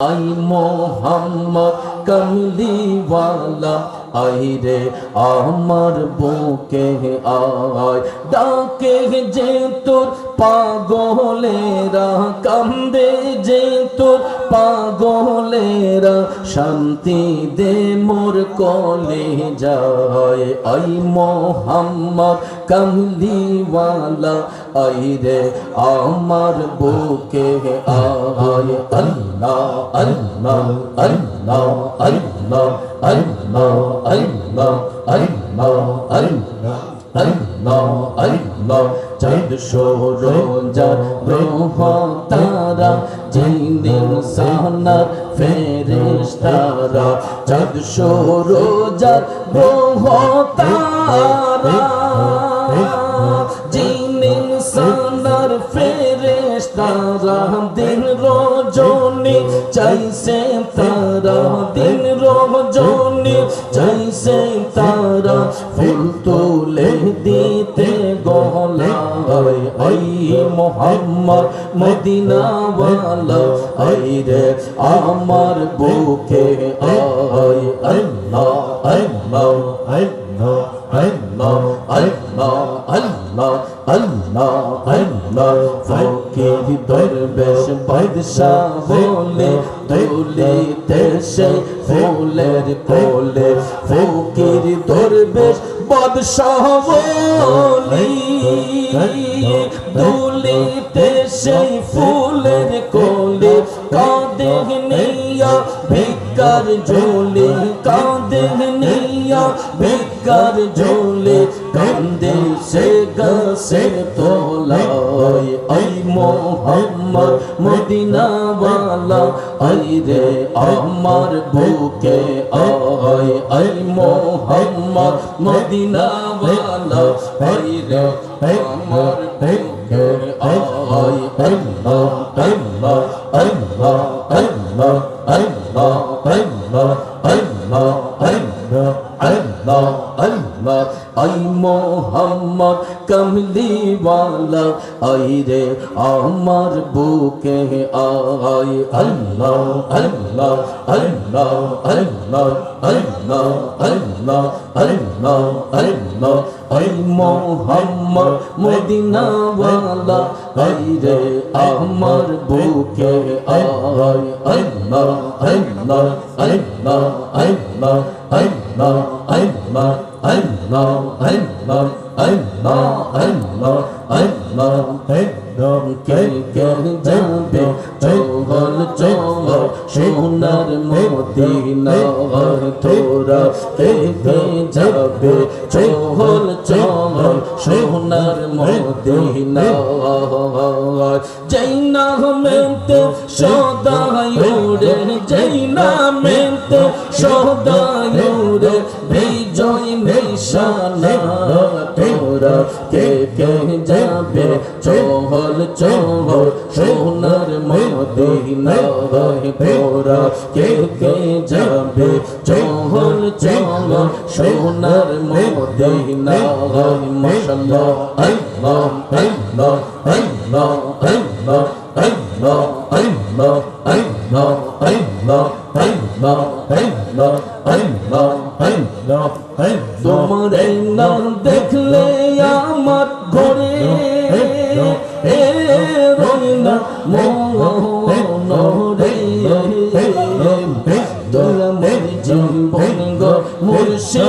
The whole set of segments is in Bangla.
আই মোহাম্মদ কমলিওয়ালা আই রে আমার বুকে আয়। ডাকে যে তোর পাগলেরা, কান্দে যে তোর পাগলেরা, শান্তি দে মোর কলে যায়। আই মোহাম্মদ কমলিওয়ালা আই রে আমার বুকে আয়। আল্লাহ আল্লাহ আল্লাহ আল্লাহ আল্লাহ। চাঁদ সরোজা ব্রহ্ম তারা জিন্দিন সানা ফেরিস তারা চাঁদ সরোজা ব্রহ্ম তারা জিন্দিন সানার ফেরিস তারা দিন রোজা जैसे तारा दिन रोजनी जैसे तारा फूल तोले दीते गोला आई मोहम्मद मदीना वाला आई रे আমার বুকে আয় আল্লাহ আল্লাহ আল্লাহ Allah, Allah, Allah, Allah, Allah. Fakir দরবেশ বাদশা বলে দোলে দেশে ফুলের কোলে ফকির দরবেশ বাদশাহ বলে দোলে দেশে ফুলের কোলে কাঁদেনিয়া ভিকার ঝোলে কাঁদেনিয়া ভিকার ঝোলে কান্দে সে গাছের তোলায় আই মোহাম্মদ মদিনাওয়ালা। আই রে আমার বুকে আয়, আই মোহাম্মদ মদিনাওয়ালা। আই রে আমার বুকে আয় আল্লাহ আল্লাহ আল্লাহ আল্লাহ আল্লাহ আল্লাহ কমলিওয়ালা আই রে আমার বুকে আয় আল্লাহ আল্লাহ আল্লাহ আল্লাহ আল্লাহ আল্লাহ আল্লাহ আল্লাহ আই মোহাম্মদ মদিনাওয়ালা আই রে আমার বুকে আয় আল্লাহ আল্লাহ আল্লাহ আল্লাহ আল্লাহ আল্লাহ الله الله الله الله الله একদম কেলকেল যাবে চৌবল চৌবল সোনার মদিনা তোরা কেঁদে যাবে চৌবল চৌবল সোনার মদিনা জৈনা মেতে সদায় উড়ে জৈনা মেতে সদায় উড়ে নিশানা তোরা কে কে যাবে চহল চহল সোনার মদিনা তোরা কে কে যাবে চহল চহল সোনার মদিনা মাশাআল্লাহ আল্লাহ আল্লাহ আল্লাহ আল্লাহ তোমার দেখলে আমার ঘরে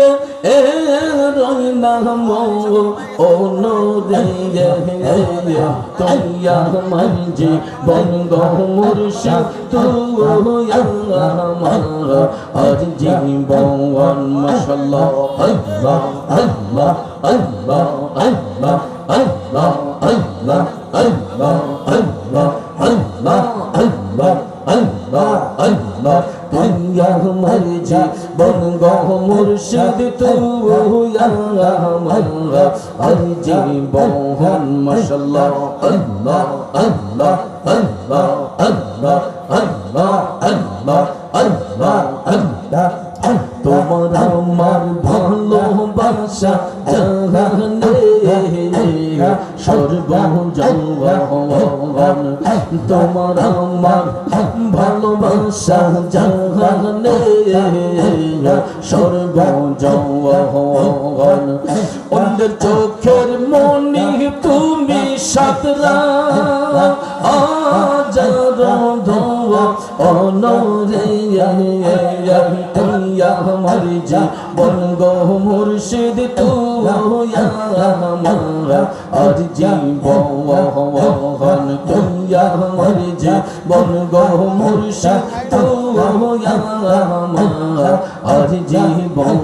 ঘোরে এ রইলাম ও নরে তুইয়া আমার জীবন গো মুর্শিদ তুইয়া আমার আর জীবন মাশাআল্লাহ আল্লাহ আল্লাহ আল্লাহ আল্লাহ আল্লাহ আল্লাহ আল্লাহ আল্লাহ। আল্লাহ আল্লাহ আল্লাহ আল্লাহ। তুই আমার জীবন গো মুর্শিদ তুই আমার আর জীবন, মাশাআল্লাহ। আল্লাহ আল্লাহ আল্লাহ আল্লাহ আল্লাহ আল্লাহ আল্লাহ আল্লাহ। তোমার আমার ভালোবাসা জাহানে সর্বজন তোমার আমার ভালোবাসা জাগানে সর্বজন অন্যের চোখের মনি তুমি সাতরা আজ আমার জীবন গো মুর্শিদ, তু আমার আর জীবন তুই আমার জীবন গো মুর্শিদ, তু আমার আর জীবন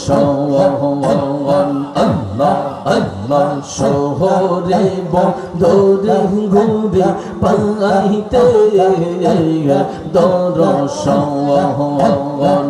সওয়ান আল্লাহ আল্লাহ শহরে বন্ধরে ঘুরে পাইতে দর সওয়ান